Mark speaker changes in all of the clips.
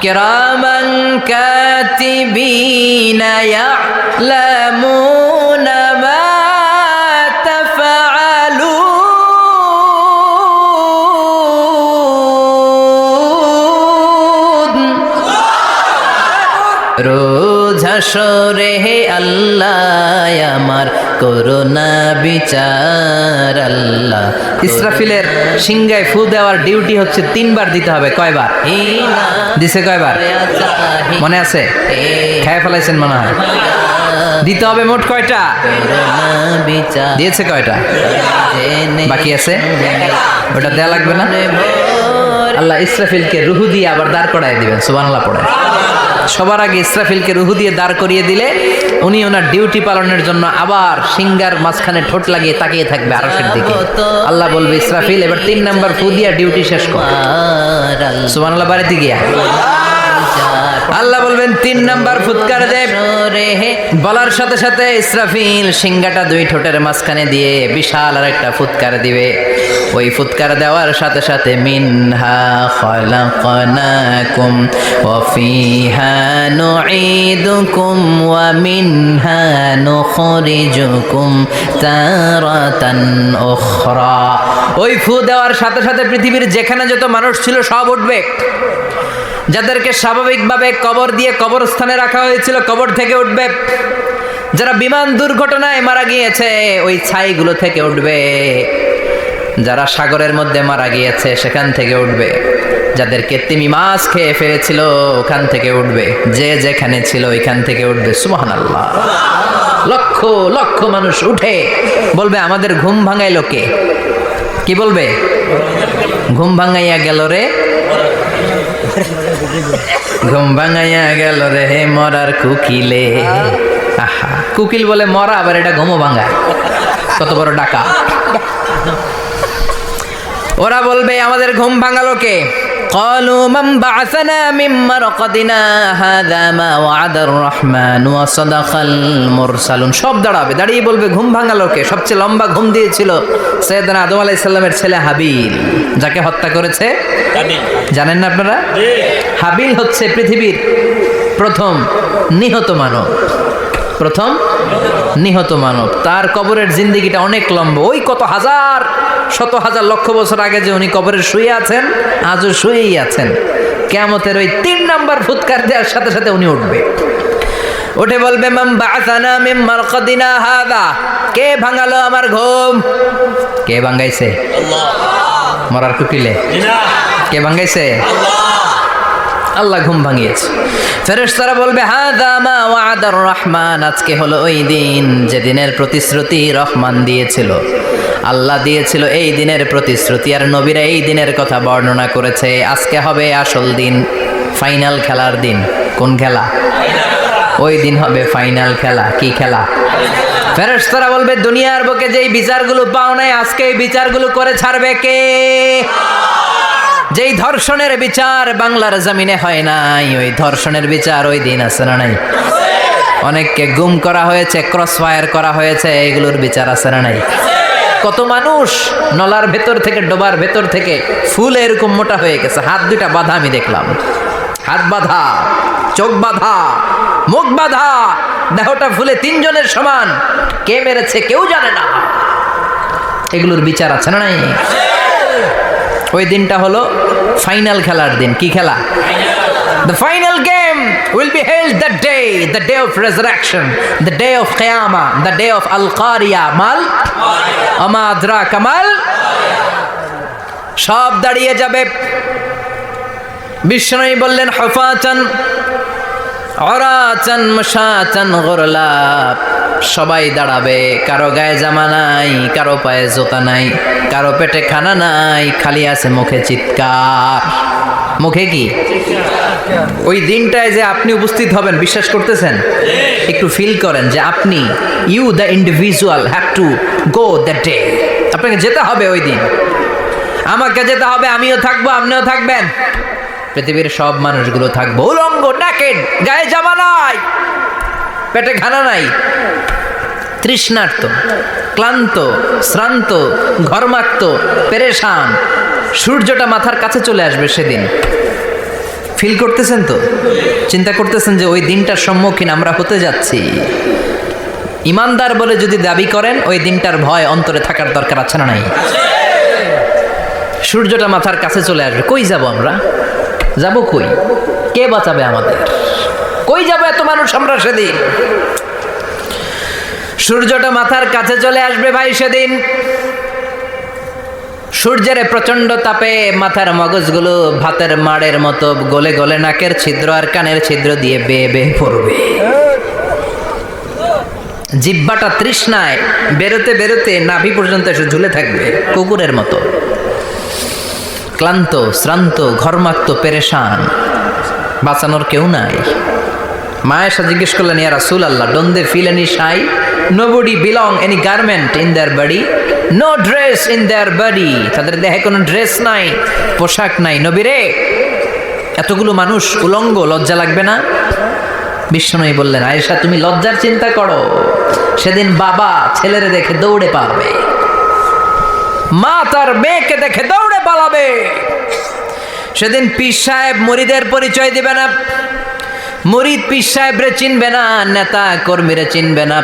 Speaker 1: كراما كاتبين يعلمون ما تفعلون রোজ হাসরে হে আল্লাহ আমার করোনা বিচার আল্লাহ ইসরাফিলের সিংগায় ফু দেওয়ার ডিউটি হচ্ছে তিনবার দিতে হবে, কয়বার? দিছে কয়বার? মনে আছে? খেয়ে ফেলাইছেন মনে হয়। দিতে হবে মোট কয়টা? দিয়েছে কয়টা? বাকি আছে? ওটা দেয়া লাগবে না? আল্লাহ ইসরাফিলকে রুহু দিয়ে আবার দাঁড় করায় দিবেন, সুবহানাল্লাহ পড়ে। সবার আগে ইসরাফিলকে রুহু দিয়ে দাঁড় করিয়ে দিলে উনি ওনার ডিউটি পালনের জন্য আবার সিঙ্গার মাঝখানে ঠোঁট লাগিয়ে তাকিয়ে থাকবে আরশের দিকে। আল্লাহ বলবে, ইসরাফিল, এবার তিন নাম্বার ফু দিয়া ডিউটি শেষ কর। সুবহানাল্লাহ বাড়িতে গিয়া আল্লাহ বলবেন, তিন নাম্বার ফুৎকার দেব। বলার সাথে সাথে ইসরাফিল সিংগাটা দুই ঠোঁটের মাঝখানে দিয়ে বিশাল আর একটা ফুৎকার দিবে। ওই ফুৎকার দেওয়ার সাথে সাথে, মিনহা খলাকনাকুম, ওয়া ফিহা নুঈদুকুম, ওয়া মিনহা নুখরিজুকুম তারাতান উখরা। ওই ফু দেওয়ার সাথে সাথে পৃথিবীর যেখানে যত মানুষ ছিল সব উঠবে। যাদেরকে স্বাভাবিকভাবে কবর দিয়ে কবরস্থানে রাখা হয়েছিল, কবর থেকে উঠবে। যারা বিমান দুর্ঘটনায় মারা গিয়েছে, ওই ছাইগুলো থেকে উঠবে। যারা সাগরের মধ্যে মারা গিয়েছে, সেখান থেকে উঠবে। যাদেরকে তিমি মাছ খেয়ে ফেলেছিল, ওখান থেকে উঠবে। যে যেখানে ছিল, ওইখান থেকে উঠবে। সুবহান আল্লাহ লক্ষ লক্ষ মানুষ উঠে। বলবে, আমাদের ঘুম ভাঙাই লোকে কি বলবে? ঘুম ভাঙাইয়া গেল রে। ঘুম ভাঙাইয়া গেল রে হে মরার কুকিলে। আহা, কুকিল বলে মরা, আবার এটা ঘুমো ভাঙায়। কত বড় ডাকা ওরা বলবে আমাদের ঘুম ভাঙালো কে قالوا من بعثنا من مرقدنا هذا ما وعد الرحمن وصدق المرسلون সব দাঁড়াবে দাঁড়িয়ে বলবে ঘুম ভাঙালো কে সবচেয়ে লম্বা ঘুম দিয়েছিল সৈয়দনা আদম আলাইহিস সালামের ছেলে হাবিল যাকে হত্যা করেছে জানেন না আপনারা হাবিল হচ্ছে পৃথিবীর প্রথম নিহত মানব প্রথম নিহত মানব তার কবরের জিন্দিগিটা অনেক লম্বা ওই কত হাজার শত হাজার লক্ষ বছর আগে যে উনি কবরে শুয়ে আছেন, আজও শুয়েই আছেন। কেমতের ওই তিন নাম্বার ফুৎকার দেওয়ার সাথে সাথে উনি উঠবে। উঠে বলবে কে ভাঙালো আমার ঘুম? কে ভাঙাইছে? মরার কুকিলে। কে ভাঙাইছে? আল্লাহ ঘুম ভাঙিয়েছে। ফেরেশতারা বলবে, হাদা মা ওয়াদার রহমান। আজকে হলো ওই দিন যেদিনের প্রতিশ্রুতি রহমান দিয়েছিল। আল্লাহ দিয়েছিল এই দিনের প্রতিশ্রুতি আর নবীরা এই দিনের কথা বর্ণনা করেছে। আজকে হবে আসল দিন, ফাইনাল খেলার দিন। কোন খেলা? ওই দিন হবে ফাইনাল খেলা। কি খেলা? ফেরেশতারা বলবে, দুনিয়ার বুকে যেই বিচারগুলো পাও নাই, আজকে এই বিচারগুলো করে ছাড়বে কে? যেই ধর্ষণের বিচার বাংলার জমিনে হয় নাই, ওই ধর্ষণের বিচার ওই দিন আছে না নাই? অনেককে গুম করা হয়েছে ক্রস ফায়ার করা হয়েছে, এগুলোর বিচার আছে না নাই? কত মানুষ নলার ভেতর থেকে, ডোবার ভেতর থেকে ফুল এরকম মোটা হয়ে গেছে। হাত দুটা বাধা আমি দেখলাম। হাত বাঁধা, চোখ বাঁধা, মুখ বাঁধা, দেহটা ফুলে তিনজনের সমান। কে মেরেছে কেউ জানে না। এগুলোর বিচার আছে না নাই? ওই দিনটা হলো ফাইনাল খেলার দিন। কি খেলা? The final game will be held that day, the day of resurrection, the day of Qiyamah, the day of Al-Qariya. Mal? Ama adraka mal? সব দাঁড়িয়ে যাবে বিষ্ণু বললেন হফাচান অরাচান মশাচান গোরলাপ সবাই দাঁড়াবে কারও গায়ে জামা নাই কারও পায়ে জোতা নাই কারও পেটে খানা নাই খালি আছে মুখে চিৎকার মুখে কি? ওই দিনটায় যে আপনি উপস্থিত হবেন, বিশ্বাস করতেছেন? একটু ফিল করেন যে আপনি you the individual have to go the day আপনাকে যেতে হবে ওই দিন। আমাকে যেতে হবে, আমিও থাকব, আপনিও থাকবেন। পৃথিবীর সব মানুষগুলো থাকব। উলঙ্গ নাকেড গায়ে জামা নাই, পেটে খানা নাই। তৃষ্ণার্ত, ক্লান্ত, শ্রান্ত, ঘরমাক্ত, পেরেশান। সূর্যটা মাথার কাছে চলে আসবে সেদিন। ফিল করতেছেন তো? চিন্তা করতেছেন যে ওই দিনটার সম্মুখীন আমরা হতে যাচ্ছি। ইমানদার বলে যদি দাবি করেন, ওই দিনটার ভয় অন্তরে থাকার দরকার আছে না নাই? সূর্যটা মাথার কাছে চলে আসবে। কই যাব আমরা? যাব কই? কে বাঁচাবে আমাদের? কই যাবে এত মানুষ আমরা সেদিন? সূর্যটা মাথার কাছে চলে আসবে ভাই সেদিন। সূর্যের প্রচণ্ড তাপে মাথার মগজগুলো ভাতের মাড়ের মতো গলে গলে নাকের ছিদ্র আর কানের ছিদ্র দিয়ে বেয়ে বেয়ে পড়বে। জিব্বাটা তৃষ্ণায় বেরোতে বেরোতে নাভি পর্যন্ত এসে ঝুলে থাকবে, কুকুরের মতো। ক্লান্ত, শ্রান্ত, ঘর্মাক্ত, পেরেশান, বাঁচানোর কেউ নাই। মায়েশা জিজ্ঞেস করলেন, ইয়া রাসুল আল্লাহ don't they feel any shy no body belong any garment in their body no dress in their body তাদের দেহে কোনো ড্রেস নাই, পোশাক নাই। নবীরে, এতগুলো মানুষ উলঙ্গ, লজ্জা লাগবে না? বিষ্ণনই বললেন, আয়েশা, তুমি লজ্জার চিন্তা করো। সেদিন বাবা ছেলেরে দেখে দৌড়ে পালাবে। মা তার মেয়েকে দেখে দৌড়ে পালাবে। সেদিন পীর সাহেব মুরিদের পরিচয় দিবে না। মুরিদ পীর সাহেবরে চিনবে না, নেতা কর্মীরে চিনবে না।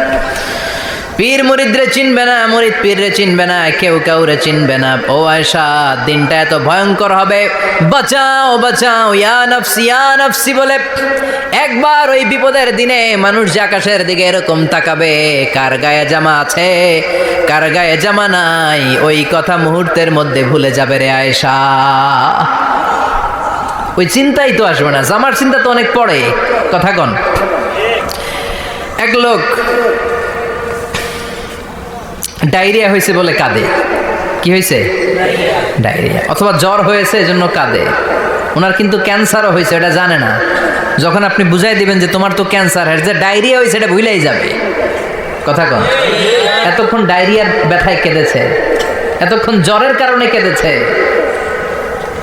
Speaker 1: পীর মুরিদরে চিনবে না, মুরিদ পীররে চিনবে না, কেউ কাউরে চিনবে না। ও আয়সা দিনটা এত ভয়ঙ্কর হবে। বাঁচাও বাঁচাও, ইয়া নফসি ইয়া নফসি বলে একবার ওই বিপদের দিনে মানুষ যে আকাশের দিকে এরকম তাকাবে, কার গায়ে জামা আছে, কার গায়ে জামা নাই, ওই কথা মুহূর্তের মধ্যে ভুলে যাবে রে আয়সা ওই চিন্তাই তো আসবে না, জামার চিন্তা তো অনেক পড়ে, কথা কন। এক লোক ডায়রিয়া হয়েছে বলে কাঁদে। কি হয়েছে? ডায়রিয়া। অথবা জ্বর হয়েছে, এজন্য কাঁদে। ওনার কিন্তু ক্যান্সারও হয়েছে এটা জানে না। যখন আপনি বুঝাই দিবেন যে তোমার তো ক্যান্সার হয়েছে যে ডায়রিয়া হয়েছে, এটা ভুলেই যাবে। কথা কন। এতক্ষণ ডায়রিয়ার ব্যথায় কেঁদেছে। এতক্ষণ জ্বরের কারণে কেঁদেছে।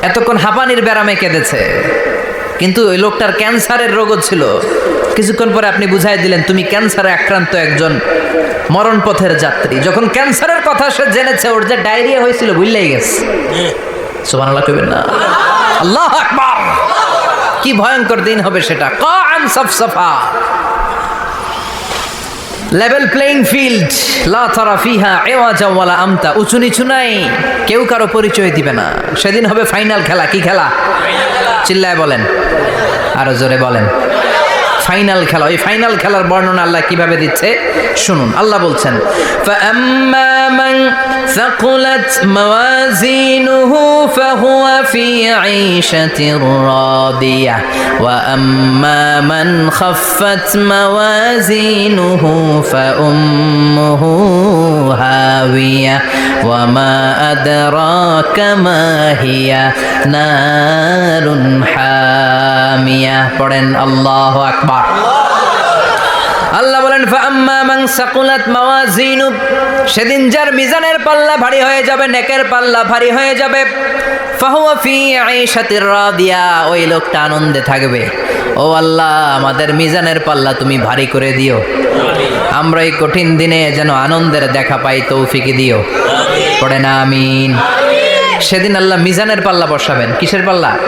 Speaker 1: এতক্ষণ হাঁপানির ব্যারামে কেঁদেছে। কিন্তু ওই লোকটার ক্যান্সারের রোগও ছিল। কিছুক্ষণ পরে আপনি বুঝাই দিলেন, তুমি ক্যান্সারে আক্রান্ত একজন মরণ পথের যাত্রী। যখন ক্যান্সারের কথা সে জেনেছে ওর যে ডায়রিয়া হয়েছিল বুঝলেই গেছে। সোমান আল্লাহ কইবেন না। আল্লাহ আকবার। কি ভয়ঙ্কর দিন হবে সেটা। কান সফসফা। লেভেল প্লেইং ফিল্ড লা তারা ফিহা এওয়াজা ওয়ালা আমতা। উঁচু নিচু নাই। কেউ কারও পরিচয় দিবে না। সেদিন হবে ফাইনাল খেলা। কি খেলা। চিল্লায় বলেন। আরও জোরে বলেন। ফাইনাল খেলা ওই ফাইনাল খেলার বর্ণনা আল্লাহ কীভাবে দিচ্ছে? শুনুন আল্লাহ বলছেন ثقلت موازينه فهو في عيشة راضية. وأما من خفت موازينه فأمه هاوية. وما أدراك ما هي نار حامية. الله أكبر الله আল্লাহ বলেন সেদিন যার মিজানের পাল্লা ভারী হয়ে যাবে, নেকের পাল্লা ভারী হয়ে যাবে। ওই লোকটা আনন্দে থাকবে। ও আল্লাহ, আমাদের মিজানের পাল্লা তুমি ভারী করে দিও। আমরা এই কঠিন দিনে যেন আনন্দের দেখা পাই, তৌফিকে দিও। পড়ে না, আমিন। সেদিন আল্লাহ মিজানের পাল্লা বসাবেন। কিসের পাল্লা?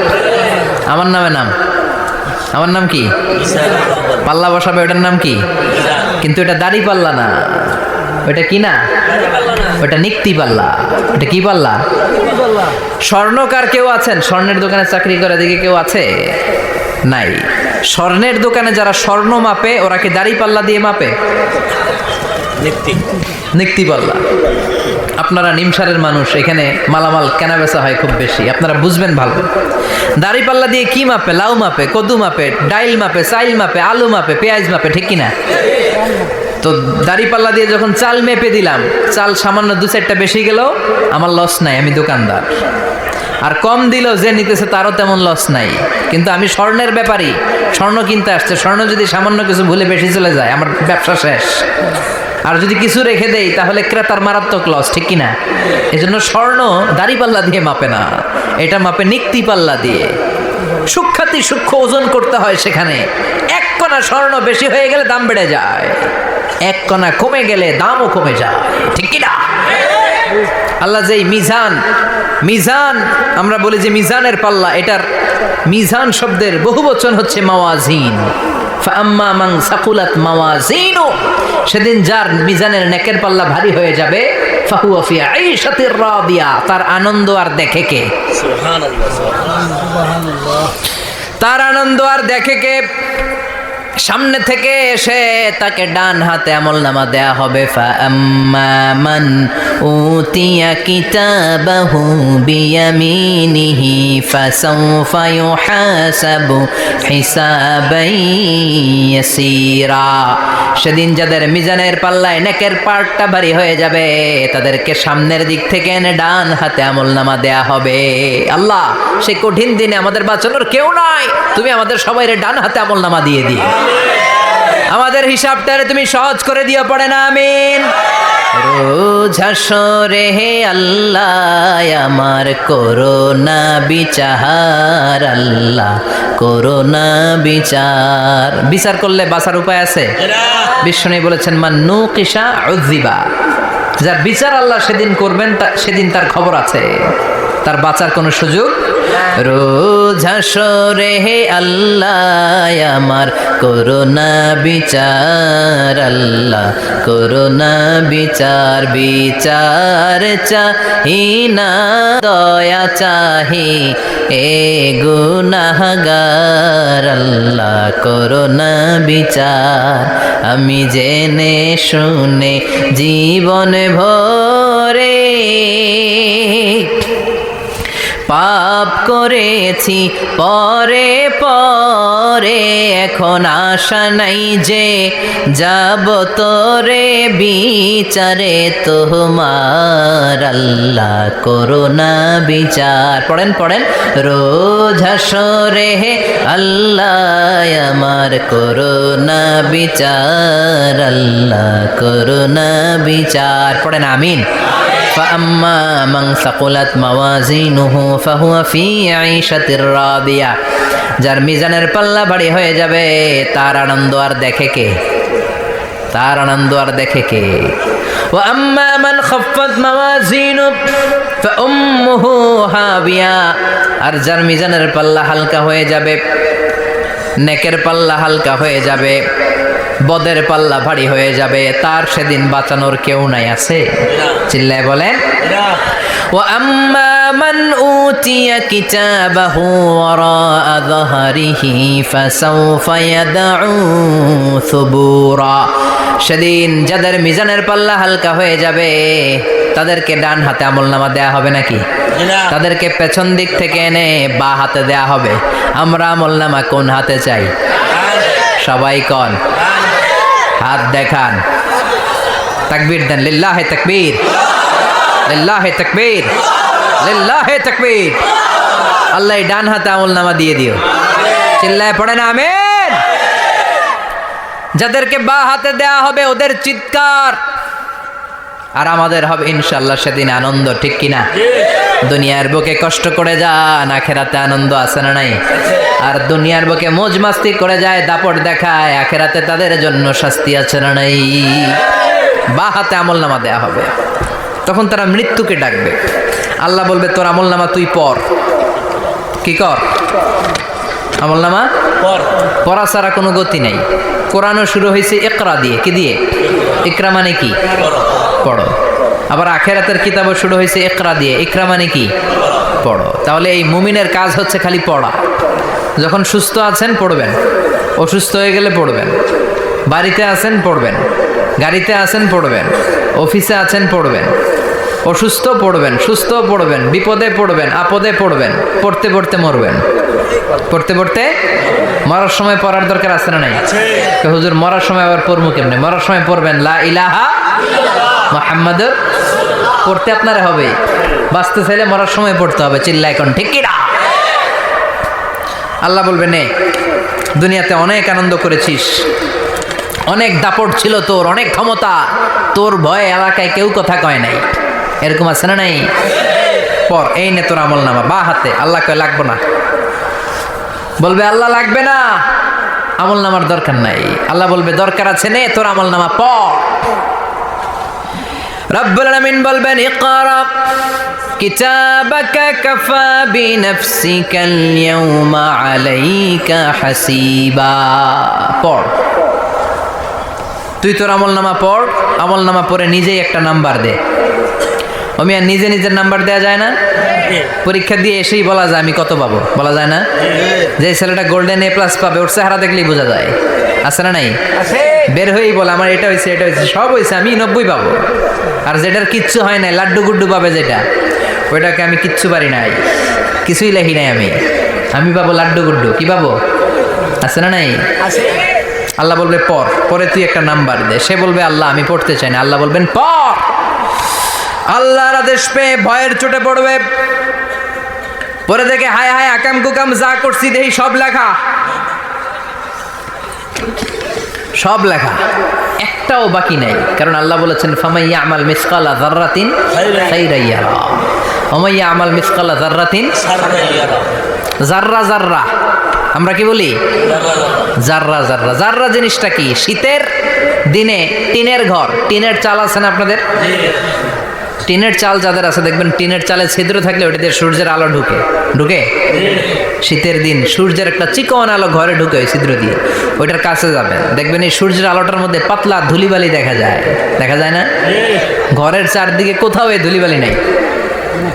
Speaker 1: আমার নামে নাম। আমার নাম কি? পাল্লা বসাবে ওটার নাম কি? কিন্তু এটা দাড়ি পাল্লা না। ওটা কি না? ওটা নিক্তি পাল্লা। ওটা কি পাল্লা? স্বর্ণকার কেউ আছেন? স্বর্ণের দোকানে চাকরি করে দিকে কেউ আছে? নাই। স্বর্ণের দোকানে যারা স্বর্ণ মাপে ওরা কি দাড়ি পাল্লা দিয়ে মাপে? নিক্তি পাল্লা। আপনারা নিমসারের মানুষ, এখানে মালামাল কেনা বেচা হয় খুব বেশি, আপনারা বুঝবেন ভালো। দাড়ি পাল্লা দিয়ে কি মাপে, লাউ মাপে, কদু মাপে, ডাইল মাপে, চাইল মাপে, আলু মাপে, পেঁয়াজ মাপে, ঠিক কিনা? তো দাড়ি পাল্লা দিয়ে যখন চাল মেপে দিলাম, চাল সামান্য দু চারটা বেশি গেল, আমার লস নাই, আমি দোকানদার। আর কম দিল যে নিতেছে, তারও তেমন লস নাই। কিন্তু আমি স্বর্ণের ব্যাপারই স্বর্ণ কিনতে আসছে, স্বর্ণ যদি সামান্য কিছু ভুলে বেশি চলে যায়, আমার ব্যবসা শেষ। আর যদি কিছু রেখে দেই, তাহলে ক্রেতার মারাত্মক লস ঠিক কিনা? এজন্য স্বর্ণ দাড়ি পাল্লা দিয়ে মাপে না, এটা মাপে নিক্তি পাল্লা দিয়ে। সূক্ষাতি সূক্ষ্ম ওজন করতে হয় সেখানে। এক কণা স্বর্ণ বেশি হয়ে গেলে দাম বেড়ে যায়। এক কণা কমে গেলে দামও কমে যায়, ঠিক কিনা? আল্লাহ যেই মিজান মিজান, আমরা বলি যে মিজানের পাল্লা, এটার মিজান শব্দের বহু বচন হচ্ছে মাওয়াজিন। ফাম্মা মাং সাকুলাত মাওয়াজিনু সেদিন যার মিজানের নেকের পাল্লা ভারী হয়ে যাবে ফাহুয়া ফি আইশাতির রাদিয়া তার আনন্দ আর দেখে কে? তার আনন্দ আর দেখে কে? সামনে থেকে এসে তাকে ডান হাতে আমল নামা দেয়া হবে। ফাম্মান উতিয়া কিতাবাহু বিয়ামিনিহি, ফাসাউফা ইউহাসাবু হিসাবাই ইয়াসীরা। সেদিন যাদের মিজানের পাল্লায় নেকের পার্টটা ভারী হয়ে যাবে, তাদেরকে সামনের দিক থেকে এনে ডান হাতে আমল নামা দেয়া হবে। আল্লাহ, সেই কঠিন দিনে আমাদের বাঁচানোর কেউ নাই। তুমি আমাদের সবাই ডান হাতে আমল নামা দিয়ে দিয়ে আমাদের হিসাবটারে তুমি সহজ করে দিও, পড়ে না, আমিন। হাসরে হে আল্লাহ, আমার করোনা বিচার, আল্লাহ, করোনা বিচার। বিচার করলে বাঁচার উপায় আছে? বিষ্ণু বলেছেন মান্নু কিসা উজ্জিবা যার বিচার আল্লাহ সেদিন করবেন সেদিন তার খবর আছে। তার বাঁচার কোনো সুযোগ রোজ হাসরে হে আল্লাহ, আমার করোনা বিচার, আল্লাহ করোনা বিচার বিচার চাহি না দয়া চাহি এ গুনাহগার, আল্লাহ করোনা বিচার। আমি জেনে শুনে জীবন ভরে পাপ করেছি, পরে পরে এখন আশা নাই যে যাব তোরে বিচারে। তোমার আল্লাহ করোনা বিচার। পড়েন পড়েন। রোজ হাসরে আল্লাহ, আমার করোনা বিচার, আল্লাহ করোনা বিচার। পড়েন, আমিন। فأما من ثقلت موازينه فهو في عيشة راضية যার মিজানের পাল্লা ভারী হয়ে যাবে তার আনন্দ আর দেখে কে তার আনন্দ আর দেখে কে وأما من خفت موازينه فأمه هاوية আর যার মিজানের পাল্লা হালকা হয়ে যাবে নেকের পাল্লা হালকা হয়ে যাবে বদের পাল্লা ভারী হয়ে যাবে তার সেদিন বাঁচানোর কেউ নাই আছে চিল্লায় বলেন وأما من أوتي كتابه وراء ظهره فسوف يدعو ثبورا সেদিন যাদের মিজানের পাল্লা হালকা হয়ে যাবে তাদেরকে ডান হাতে আমল নামা দেয়া হবে নাকি তাদেরকে পেছন দিক থেকে এনে বা হাতে দেয়া হবে আমরা আমল নামা কোন হাতে চাই সবাই কন হাত দেখান তাকবীর দেন, লিল্লাহে তাকবীর। লিল্লাহে তাকবীর। লিল্লাহে তাকবীর। আল্লাহ ডান হাতে আমল নামা দিয়ে দিও। চিল্লায় পড়ে না, আমেন। যাদেরকে বা হাতে দেয়া হবে ওদের চিৎকার। আর আমাদের হবে ইনশাল্লাহ সেদিন আনন্দ, ঠিক কিনা? দুনিয়ার বুকে কষ্ট করে যান, আখেরাতে আনন্দ আছে না নাই? আর দুনিয়ার বুকে মোজ মাস্তি করে যায়, দাপট দেখায়, আখেরাতে তাদের জন্য শাস্তি আছে না নাই? বা হাতে আমল নামা দেয়া হবে। তখন তারা মৃত্যুকে ডাকবে। আল্লাহ বলবে তোর আমল নামা তুই পর কি কর? আমল নামা পড়া ছাড়া কোনো গতি নেই। কোরআনও শুরু হয়েছে একরা দিয়ে। কি দিয়ে? একরা মানে কি? পড়ো। আবার আখেরাতের কিতাবও শুরু হয়েছে একরা দিয়ে। একরা মানে কি? পড়ো। তাহলে এই মুমিনের কাজ হচ্ছে খালি পড়া। যখন সুস্থ আছেন পড়বেন। অসুস্থ হয়ে গেলে পড়বেন। বাড়িতে আছেন পড়বেন। গাড়িতে আছেন পড়বেন অফিসে আছেন পড়বেন অসুস্থ পড়বেন সুস্থ পড়বেন বিপদে পড়বেন আপদে পড়বেন পড়তে পড়তে মরবেন। পড়তে পড়তে মরার সময় পড়ার দরকার আছে না নাই? হুজুর মরার সময় আবার পড়ব কেমনে? মরার সময় পড়বেন লা ইলাহা মোহাম্মদ। পড়তে আপনারা হবে। বাঁচতে চাইলে মরার সময় পড়তে হবে চিল্লা এখন ঠিক কিনা? আল্লাহ বলবে নে দুনিয়াতে অনেক আনন্দ করেছিস। অনেক দাপট ছিল তোর, অনেক ক্ষমতা। তোর ভয়ে এলাকায় কেউ কথা কয় নাই। এরকম আছে না নাই? পর, এই নে তোর আমল নামা বা হাতে, আল্লাহ কয় লাগবো না। বলবে, আল্লাহ লাগবে না। আমল নামার দরকার নাই। আল্লাহ বলবে, দরকার আছে নে তোর আমল নামা পড় রব্বুল আলামিন বলবেন, ইকরা কিতাবাকা কাফা বিনফসিকাল আলাইকা হাসিবা। পড়। তুই তোর আমল নামা পড় আমল নামা পড়ে নিজেই একটা নাম্বার দে। আমি আর নিজে নিজের নাম্বার দেওয়া যায় না? পরীক্ষা দিয়ে এসেই বলা যায় আমি কত পাবো? বলা যায় না? যে ছেলেটা গোল্ডেন এ প্লাস পাবে ওর চেহারা দেখলেই বোঝা যায়। আছে না নাই? বের হয়েই বলে আমার এটা হয়েছে এটা হয়েছে সব হয়েছে আমি নব্বই পাবো। আর যেটার কিচ্ছু হয় নাই লাড্ডু গুড্ডু পাবে যেটা। ওইটাকে আমি কিচ্ছু পারি নাই। কিছুই লেখি নাই আমি। আমি পাবো লাড্ডু গুড্ডু। কি পাবো? আছে না নাই? আল্লাহ বলবে, পর। পরে তুই একটা নাম্বার দে। সে বলবে, আল্লাহ, আমি পড়তে চাই না। আল্লাহ বলবেন, পর। আল্লাহর আদেশ পেয়ে ভয়ের চোটে পড়বে। পরে দেখে, হায় হায়, আকাম কুকাম, যা করছি দেখি সব লেখা। সব লেখা। একটাও বাকি নাই। কারণ আল্লাহ বলেছেন ফামাইয়া আমাল মিসকালা জাররাতিন খাইরাইয়া ওমাইয়া আমাল মিসকালা জাররাতিন জাররা জাররা আমরা কি বলি? জাররা জাররা। জাররা জিনিসটা কি? শীতের দিনে টিনের ঘর। টিনের চাল আছে না আপনাদের? টিনের চাল যাদের আছে, দেখবেন টিনের চালে ছিদ্র থাকলে ওটা দিয়ে সূর্যের আলো ঢুকে। ঢুকে? শীতের দিন সূর্যের একটা চিকন আলো ঘরে ঢুকে ওই ছিদ্র দিয়ে। ওইটার কাছে যাবে। দেখবেন এই সূর্যের আলোটার মধ্যে পাতলা ধুলিবালি দেখা যায়। দেখা যায় না? ঘরের চারদিকে কোথাও এই ধুলিবালি নেই।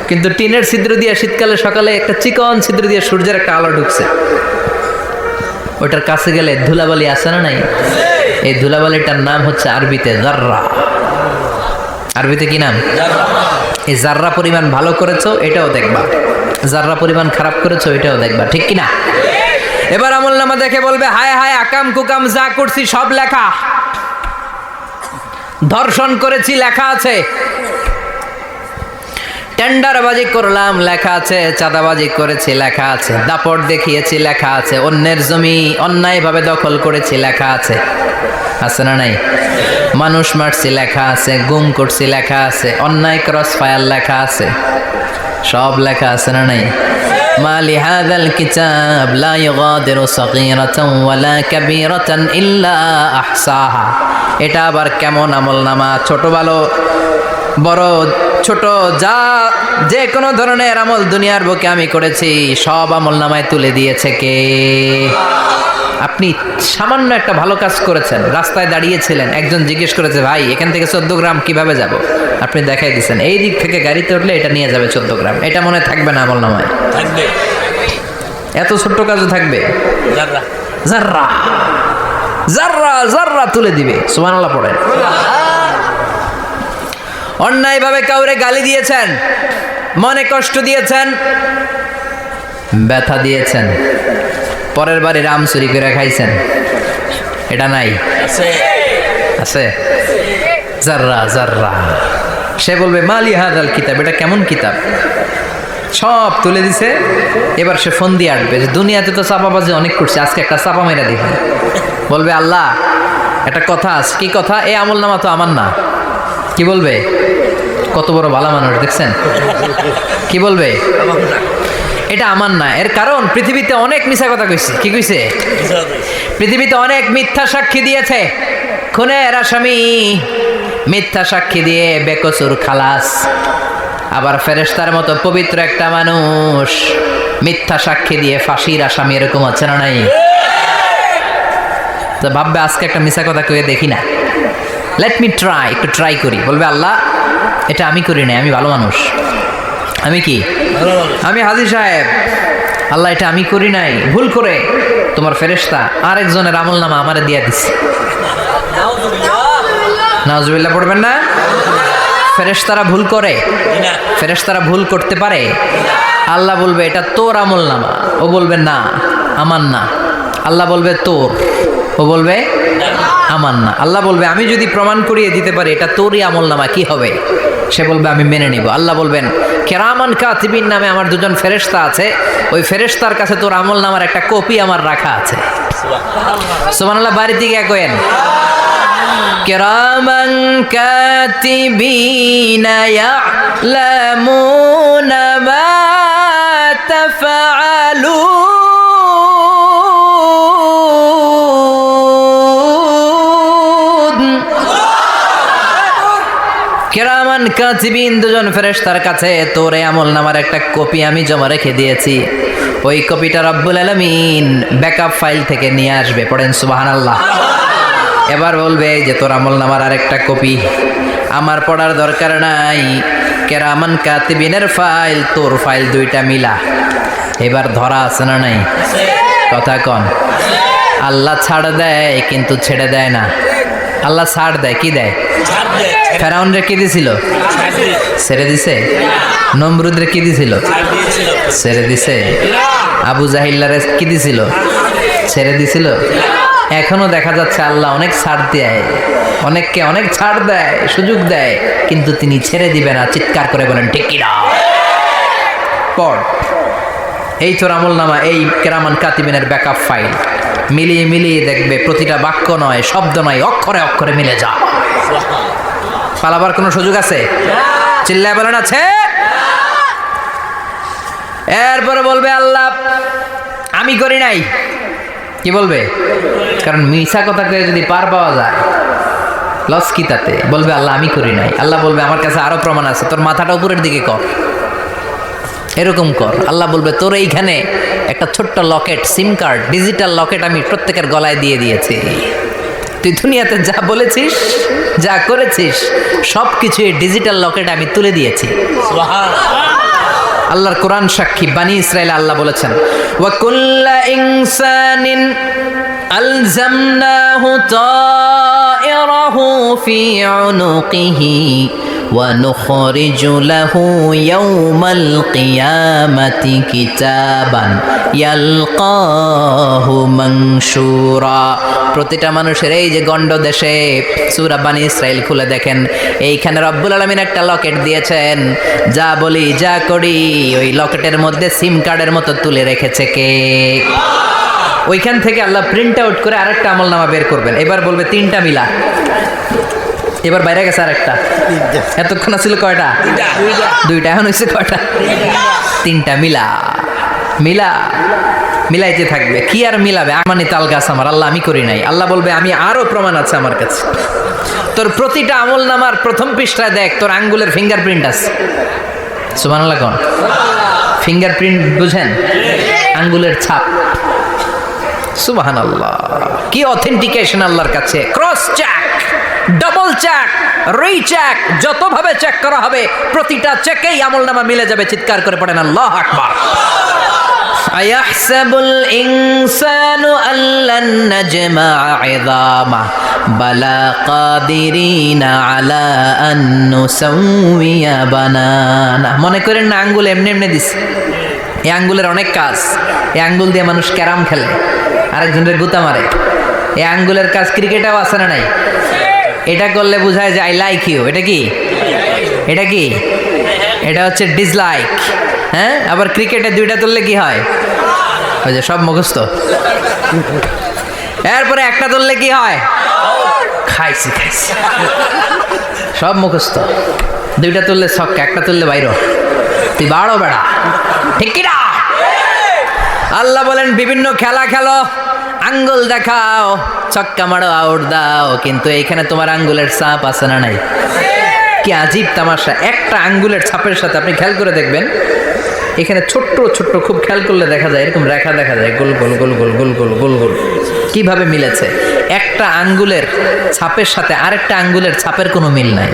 Speaker 1: কিন্তু টিনের ছিদ্র দিয়ে শীতকালে সকালে একটা চিকন ছিদ্র দিয়ে সূর্যের একটা আলো ঢুকছে। ওইটার কাছে গেলে ধুলাবালি আছে না নাই? এই ধুলাবালিটার নাম হচ্ছে আরবিতে জাররা। আরবিতে কি নাম? এই জাররা পরিমাণ ভালো করেছ, এটাও দেখবা। জাররা পরিমাণ খারাপ করেছ, এটাও দেখবা। ঠিক কি না? এবার আমল নামা দেখে বলবে, হায় হায়, আকাম কুকাম যা করছি সব লেখা। ধর্ষণ করেছি, লেখা আছে। টেন্ডারবাজি করলাম লেখা আছে চাঁদাবাজি করেছি লেখা আছে দাপট দেখিয়েছি লেখা আছে অন্যের জমি অন্যায়ভাবে দখল করেছি লেখা আছে আছে না নাই মানুষ মারছি লেখা আছে গুম করছি লেখা আছে অন্যায় ক্রস ফায়ার লেখা আছে সব লেখা আছে না নাই ما لهذا الكتاب لا يغادر صغيرة ولا كبيرة إلا أحصاها এটা আবার কেমন আমল নামা ছোট ভালো বড় ছোট যা যে কোনো ধরনের আমল দুনিয়ার বুকে আমি করেছি সব আমল নামায় তুলে দিয়েছে কে? আপনি সামান্য একটা ভালো কাজ করেছেন রাস্তায় দাঁড়িয়েছিলেন একজন জিজ্ঞেস করেছে ভাই এখান থেকে চোদ্দ গ্রাম কীভাবে যাব? আপনি দেখাই দিচ্ছেন এই দিক থেকে গাড়িতে উঠলে এটা নিয়ে যাবে চোদ্দ গ্রাম এটা মনে থাকবে না আমল নামায়।
Speaker 2: থাকবে।
Speaker 1: এত ছোট্ট কাজও থাকবে? জাররা জাররা জাররা তুলে দিবে। সুবহানাল্লাহ পড়েন। অন্যায়ভাবে কাউরে গালি দিয়েছেন মনে কষ্ট দিয়েছেন ব্যথা দিয়েছেন পরের বাড়ি রাম চুরি করে খাইছেন। এটা নাই।
Speaker 2: আছে।
Speaker 1: জাররা জাররা। সে বলবে মালি হাদাল কিতাব এটা কেমন কিতাব? সব তুলে দিছে। এবার সে ফোন দিয়ে আসবে যে দুনিয়াতে তো চাপাবাজি অনেক করছে আজকে একটা চাপা মেরা দেখি বলবে আল্লাহ একটা কথা আছে। কি কথা? এই আমল নামা তো আমার না। কি বলবে? কত বড় ভালো মানুষ, দেখছেন? কি বলবে? এটা আমার না, এর কারণ পৃথিবীতে অনেক মিশা কথা কইছে। কি কইছে? পৃথিবীতে অনেক মিথ্যা সাক্ষী দিয়েছে। খুনের আসামি মিথ্যা সাক্ষী দিয়ে বেকসুর খালাস। আবার ফেরেস্তার মতো পবিত্র একটা মানুষ। মিথ্যা সাক্ষী দিয়ে ফাঁসির আসামি এরকম আছে না নাই? তো ভাববে আজকে একটা মিশা কথা কয়ে দেখি না। লেট মি ট্রাই একটু ট্রাই করি। বলবে আল্লাহ এটা আমি করি না আমি ভালো মানুষ। আমি কি? আমি হাজির সাহেব। আল্লাহ এটা আমি করি নাই। ভুল করে তোমার ফেরেশতা আরেকজনের আমল নামা আমারে দিয়া দিচ্ছে নাজবিল্লাহ পড়বেন না? ফেরেশতারা ভুল করে।
Speaker 2: না।
Speaker 1: ফেরেশতারা ভুল করতে পারে। আল্লাহ বলবে এটা তোর আমল নামা ও বলবে না আমার না। আল্লাহ বলবে তোর। ও বলবে আমার না আল্লাহ বলবে আমি যদি প্রমাণ করিয়ে দিতে পারি এটা তোরই আমল নামা কি হবে? সে বলবে আমি মেনে নিব। আল্লাহ বলবেন কেরামান কাতিবিন নামে আমার দুজন ফেরেশতা আছে। ওই ফেরেশতার কাছে তোর আমল নামার একটা কপি আমার রাখা আছে। সুবহানাল্লাহ। বাড়ি থেকে কেন কেরামান কাতিবিনা ইয়ালামুনা মা তাফআলুন কাতিবিন দুজন ফেরেশতার কাছে, তোরে আমল নামার একটা কপি আমি জমা রেখে দিয়েছি। ওই কপিটা রব্বুল আলমিন ব্যাকআপ ফাইল থেকে নিয়ে আসবে। পড়েন সুবহানাল্লাহ। এবার বলবে যে তোর আমল নামার আরেকটা কপি। আমার পড়ার দরকার নাই। কেরামান কাতিবিনের ফাইল, তোর ফাইল দুইটা মিলা। এবার ধরা আছে না নাই? কথা কন। আল্লাহ ছাড় দেয়, কিন্তু ছেড়ে দেয় না। আল্লাহ ছাড় দেয় কি দেয়? ফেরাউন রে কি দিছিল? ছেড়ে দিছে। নমরুদ রে কি দিছিল? ছেড়ে দিছে। আবু জাহিল্লারে কি দিছিল? ছেড়ে দিছিল। এখনও দেখা যাচ্ছে আল্লাহ অনেক ছাড় দেয়। অনেককে অনেক ছাড় দেয় সুযোগ দেয় কিন্তু তিনি ছেড়ে দিবে না। চিৎকার করে বলেন ঠিক কিনা পড় এই তোর আমল নামা এই কেরামান কাতিবিনের ব্যাকআপ ফাইল মিলিয়ে মিলিয়ে দেখবে, প্রতিটা বাক্য নয়, শব্দ নয়, অক্ষরে অক্ষরে মিলে যা। পালাবার কোনো সুযোগ আছে? চিল্লায় বলেন, আছে? এরপরে বলবে, আল্লাহ, আমি করি নাই। কি বলবে? কারণ মিশা কথা করে যদি পার পাওয়া যায়, লস কি তাতে? বলবে, আল্লাহ, আমি করি নাই। আল্লাহ বলবে, আমার কাছে আরও প্রমাণ আছে, তোর মাথাটা উপরের দিকে কর। এরকম কর। আল্লাহ বলবে, তোর এইখানে একটা ছোট্ট locket, SIM card, digital locket আমি প্রত্যেকের গলায় দিয়ে দিয়েছি। তুই দুনিয়াতে যা বলেছিস, যা করেছিস সব কিছু এই ডিজিটাল লকেট আমি তুলে দিয়েছি। আল্লাহর কোরআন সাক্ষী বানি ইসরায়েল আল্লাহ বলেছেন ওয়াকুল্লা ইনসানিন আলজামনাহু তায়রাহু ফি উনুকিহি। ونخرج له يوم القيامة كتابا يلقاه منشورا প্রতিটা মানুষের এই যে গণ্ড দেশে সুরা বানি ইসরায়েল খুলে দেখেন এইখানে রব্বুল আলমিন একটা লকেট দিয়েছেন যা বলি যা করি ওই লকেটের মধ্যে সিম কার্ডের মতো তুলে রেখেছে কে ওইখান থেকে আল্লাহ প্রিন্ট আউট করে আরেকটা আমল নামা বের করবেন এবার বলবে তিনটা মিলা এবার বাইরে গেছে আরেকটা। এতক্ষণ ছিল কয়টা? দুইটা। এখন হয়েছে কয়টা? তিনটা। মিলা। মিলা। মিলাইতে থাকবে। কি আর মিলাবে? আমানি তাল গাছ আমার। আল্লাহ আমি করি নাই। আল্লাহ বলবে আমি আরও প্রমাণ আছে আমার কাছে। তোর প্রতিটা আমল নামার প্রথম পৃষ্ঠায় দেখ তোর আঙ্গুলের ফিঙ্গারপ্রিন্ট আছে। সুমান আল্লাহ কোন? ফিঙ্গারপ্রিন্ট বুঝেন? আঙ্গুলের ছাপ। সুবাহান আল্লাহ কি অথেন্টিকেশন আল্লাহর কাছে? Cross check double check recheck যতভাবে check করা হবে প্রতিটা চেকেই আমল নামা মিলে যাবে চিৎকার করে পড়েন আল্লাহ আকবার أيحسب الإنسان أن لن نجمع عظامه بلى قادرين على أن نسوي بنانه মনে করেন না আঙ্গুল এমনি এমনি দিস এই আঙ্গুলের অনেক কাজ এই আঙ্গুল দিয়ে মানুষ ক্যারাম খেলে আরেকজনের গুতা মারে এই আঙ্গুলের কাজ ক্রিকেটেও আছে না নাই এটা করলে বোঝায় যে আই লাইক ইউ এটা কি? এটা কি? এটা হচ্ছে ডিসলাইক হ্যাঁ? আবার ক্রিকেটে দুইটা তুললে কি হয়? ওই যে সব মুখস্থ। এরপরে একটা তুললে কি হয়? খাইছি খাইছি। সব মুখস্থ। দুইটা তুললে ছক্কা, একটা তুললে বাইর। তুই বাড়ো বেড়া। ঠিক কি না আল্লাহ বলেন, বিভিন্ন খেলা খেলো। আঙ্গুল দেখাও, ছক্কা মারো আউট দাও। কিন্তু এইখানে তোমার আঙ্গুলের চাপ আছে না নাই? কি আজীব তামাশা। একটা আঙ্গুলের ছাপের সাথে আপনি খেয়াল করে দেখবেন, এখানে ছোট্ট ছোট্ট খুব খেয়াল করলে দেখা যায়, এরকম রেখা দেখা যায়, গোল গোল গোল গোল গোল গোল গোল গোল। কীভাবে মিলেছে? একটা আঙ্গুলের ছাপের সাথে আরেকটা আঙ্গুলের ছাপের কোনো মিল নাই।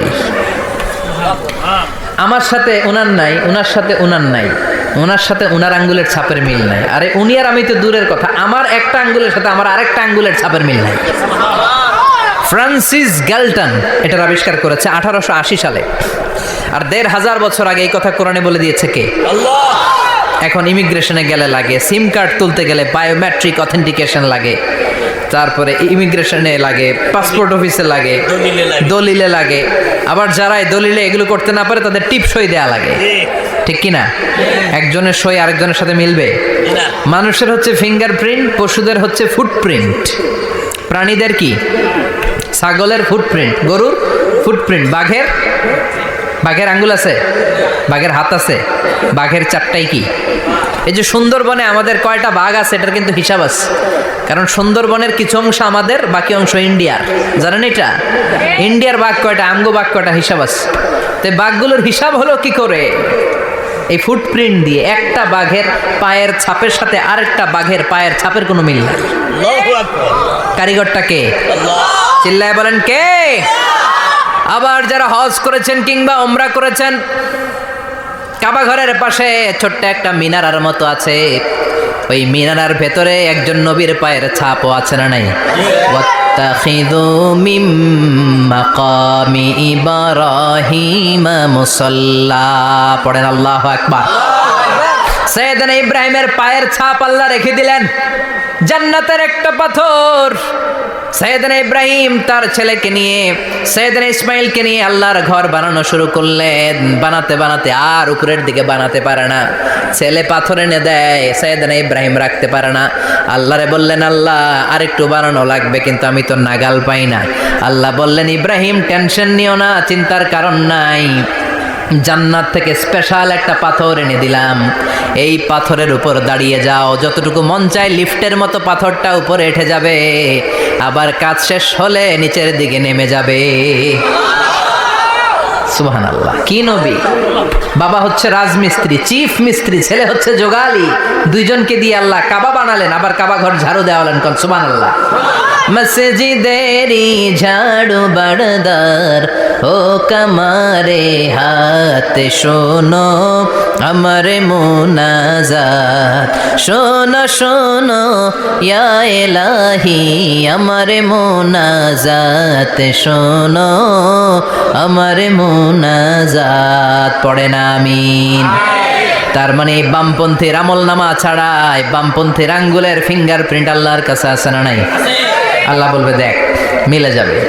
Speaker 1: আমার সাথে ওনার নাই ওনার সাথে ওনার নাই। ওনার সাথে ওনার আঙ্গুলের ছাপের মিল নাই। আরে উনি আর আমি তো দূরের কথা। আমার একটা আঙ্গুলের সাথে আমার আরেকটা আঙ্গুলের ছাপের মিল নাই। ফ্রান্সিস গ্যালটন এটার আবিষ্কার করেছে আঠারোশো আশি সালে। আর দেড় হাজার বছর আগে এই কথা কোরআনে বলে দিয়েছে কে? এখন ইমিগ্রেশনে গেলে লাগে সিম কার্ড তুলতে গেলে বায়োমেট্রিক অথেন্টিকেশন লাগে। তারপরে ইমিগ্রেশনে লাগে পাসপোর্ট অফিসে লাগে
Speaker 2: দলিলে লাগে।
Speaker 1: আবার যারা দলিলে এগুলো করতে না পারে তাদের টিপ সই দেওয়া লাগে। ঠিক কি না? একজনের সই আরেকজনের সাথে মিলবে। মানুষের হচ্ছে ফিঙ্গারপ্রিন্ট পশুদের হচ্ছে ফুটপ্রিন্ট প্রাণীদের কি? ছাগলের ফুটপ্রিন্ট গরুর ফুটপ্রিন্ট বাঘের? বাঘের আঙ্গুল আছে? বাঘের হাত আছে? বাঘের চারটাই কি? এই যে সুন্দরবনে আমাদের কয়টা বাঘ আছে এটার কিন্তু হিসাব আছে। কারণ সুন্দরবনের কিছু অংশ আমাদের বাকি অংশ ইন্ডিয়ার। জানেন এটা? ইন্ডিয়ার বাঘ কয়টা? আমগো বাঘ কয়টা হিসাব আছে? তো বাঘগুলোর হিসাব হলো কি করে? এই ফুটপ্রিন্ট দিয়ে একটা বাঘের পায়ের ছাপের সাথে আরেকটা বাঘের পায়ের ছাপের কোনো মিল নাই। কারিগরটা কে? চিল্লায় বলেন কে? আবার যারা হজ করেছেন কিংবা ওমরা করেছেন কাবা ঘরের পাশে ছোট্ট একটা মিনারার মতো আছে। ওই মিনারার ভেতরে একজন নবীর পায়ের ছাপও আছে না নাই? পড়েন আল্লাহ আকবার। সৈয়দান ইব্রাহিমের পায়ের ছাপ আল্লাহ রেখে দিলেন। জান্নাতের একটা পাথর। সৈয়দনা ইব্রাহিম তার ছেলেকে নিয়ে, সৈয়দনা ইসমাইলকে নিয়ে আল্লাহর ঘর বানানো শুরু করলেন। বানাতে বানাতে আর উপরের দিকে বানাতে পারে না। ছেলে পাথর এনে দেয়, সৈয়দনা ইব্রাহিম রাখতে পারে না। আল্লাহরে বললেন, আল্লাহ আর একটু বানানো লাগবে, কিন্তু আমি তো নাগাল পাই না। আল্লাহ বললেন, ইব্রাহিম, টেনশন নিও না, চিন্তার কারণ নাই। জান্নাত থেকে স্পেশাল একটা পাথর এনে দিলাম। এই পাথরের উপর দাঁড়িয়ে যাও। যতটুকু মন চায় লিফটের মতো পাথরটা উপরে উঠে যাবে। আবার কাজ শেষ হলে নিচের দিকে নেমে যাবে। সুবহান আল্লাহ কি নবী? বাবা হচ্ছে রাজমিস্ত্রি চিফ মিস্ত্রি, ছেলে হচ্ছে যোগালি দুইজনকে দিয়ে আল্লাহ কাবা বানালেন, আবার কাবা ঘর ঝাড়ু দেওয়ালেন কন। সুবহান আল্লাহ মসজিদেরি ঝাড়ু বাড়দার, ও কামারে হাত শোনো আমার মোনাজাত। শোনো শোনো, ইয়া এলাহি, আমার মোনাজাত। শোনো, আমার মোনাজাত। পড়ে না আমিন। তার মানে বামপন্থীর আমল নামা ছাড়াই বামপন্থীর আঙ্গুলের ফিঙ্গারপ্রিন্ট আল্লাহর কাছে আছে না নাই? আল্লাহ বলবে, দেখ, মিলে যাবে।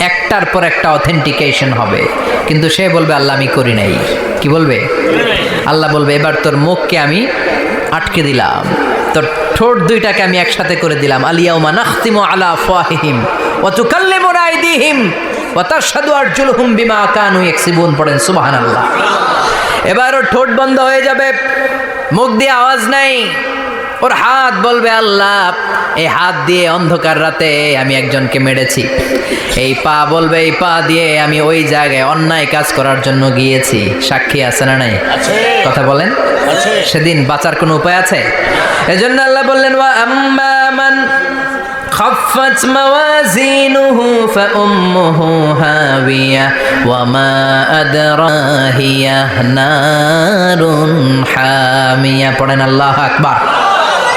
Speaker 1: একটার পর একটা অথেন্টিকেশন হবে। কিন্তু সে বলবে, আল্লাহ, আমি করি নাই। কি বলবে? আল্লাহ বলবে, এবার তোর মুখকে আমি আটকে দিলাম। তোর ঠোঁট দুইটাকে আমি একসাথে করে দিলাম। আলিয়াউমা নাখতিমু আলা ফাহিহিম ওয়া তুকাল্লিমুনা আইদিহিম ওয়া তাশহাদু আরজুলুহুম বিমা কানু ইয়াকসিবুন। পড়েন, সুবহানাল্লাহ। এবার ওর ঠোঁট বন্ধ হয়ে যাবে। মুখ দিয়ে আওয়াজ নাই। ওর হাত বলবে আল্লাহ এই হাত দিয়ে অন্ধকার রাতে আমি একজনকে মেরেছি এই পা বলবে এই পা দিয়ে আমি ওই জায়গায় অন্যায় কাজ করার জন্য গিয়েছি সাক্ষী আছে না নাই
Speaker 2: আছে।
Speaker 1: কথা বলেন
Speaker 2: আছে।
Speaker 1: সেদিন বাঁচার কোনো উপায় আছে এজন্য আল্লাহ বললেন ওয়া আম্মা মান خفت موازينه فأمه هاوية وما أدراهي نار حامية পড়েন আল্লাহ আকবার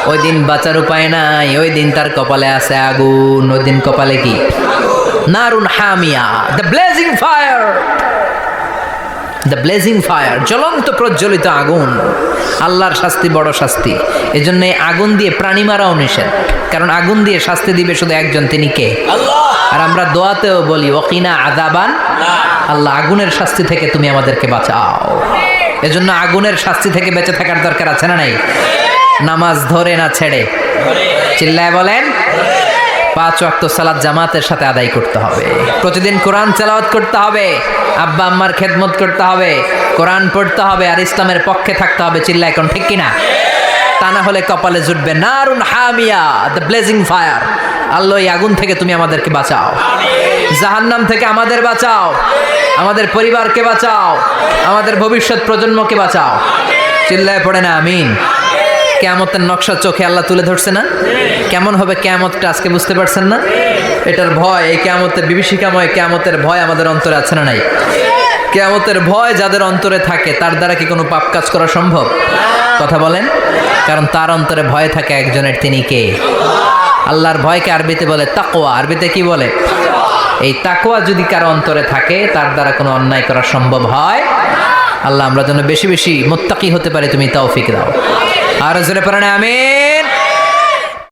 Speaker 1: ওই দিন বাঁচার উপায় নাই ওই দিন তার কপালে আছে আগুন ওই দিন কপালে কি? নারুন হামিয়া the blazing fire the blazing fire জ্বলন্ত প্রজ্বলিত আগুন আল্লাহর শাস্তি বড় শাস্তি। এই জন্য আগুন দিয়ে প্রাণী মারাও নিষেধ কারণ আগুন দিয়ে শাস্তি দিবে শুধু একজন তিনি কে? আর আমরা দোয়াতেও বলি ওকিনা আদাবান আল্লাহ আগুনের শাস্তি থেকে তুমি আমাদেরকে বাঁচাও। এজন্য আগুনের শাস্তি থেকে বেঁচে থাকার দরকার আছে না নাই? নামাজ ধরে না ছেড়ে। চিল্লায় বলেন, পাঁচ ওয়াক্ত সালাদ জামাতের সাথে আদায় করতে হবে। প্রতিদিন কোরআন চালাওয়াত করতে হবে, আব্বা আম্মার খেদমত করতে হবে, কোরআন পড়তে হবে আর ইসলামের পক্ষে থাকতে হবে চিল্লা এখন ঠিক কিনা? তা না হলে কপালে জুটবে নারুন হামিয়া দ্য ব্লেজিং ফায়ার আল্লাহ এই আগুন থেকে তুমি আমাদেরকে বাঁচাও। জাহান্নাম থেকে আমাদের বাঁচাও। আমাদের পরিবারকে বাঁচাও। আমাদের ভবিষ্যৎ প্রজন্মকে বাঁচাও। চিল্লায় পড়ে না, আমিন। কেয়ামতের নকশা চোখে আল্লাহ তুলে ধরছে না? কেমন হবে কেয়ামতটা আজকে বুঝতে পারছেন না? এটার ভয়, এই কেয়ামতের বিভীষিকাময় কেয়ামতের ভয় আমাদের অন্তরে আছে না নাই? কেয়ামতের ভয় যাদের অন্তরে থাকে, তার দ্বারা কি কোনো পাপ কাজ করা সম্ভব? কথা বলেন। কারণ তার অন্তরে ভয় থাকে একজনের, তিনি কে? আল্লাহর ভয়কে আরবিতে বলে তাকোয়া আরবিতে কি বলে? এই তাকোয়া যদি কারও অন্তরে থাকে, তার দ্বারা কোনো অন্যায় করা সম্ভব হয় আল্লাহ আমরা যেন বেশি বেশি মোত্তাকি হতে পারি, তুমি তৌফিক দাও। আর জোরে পারে আমি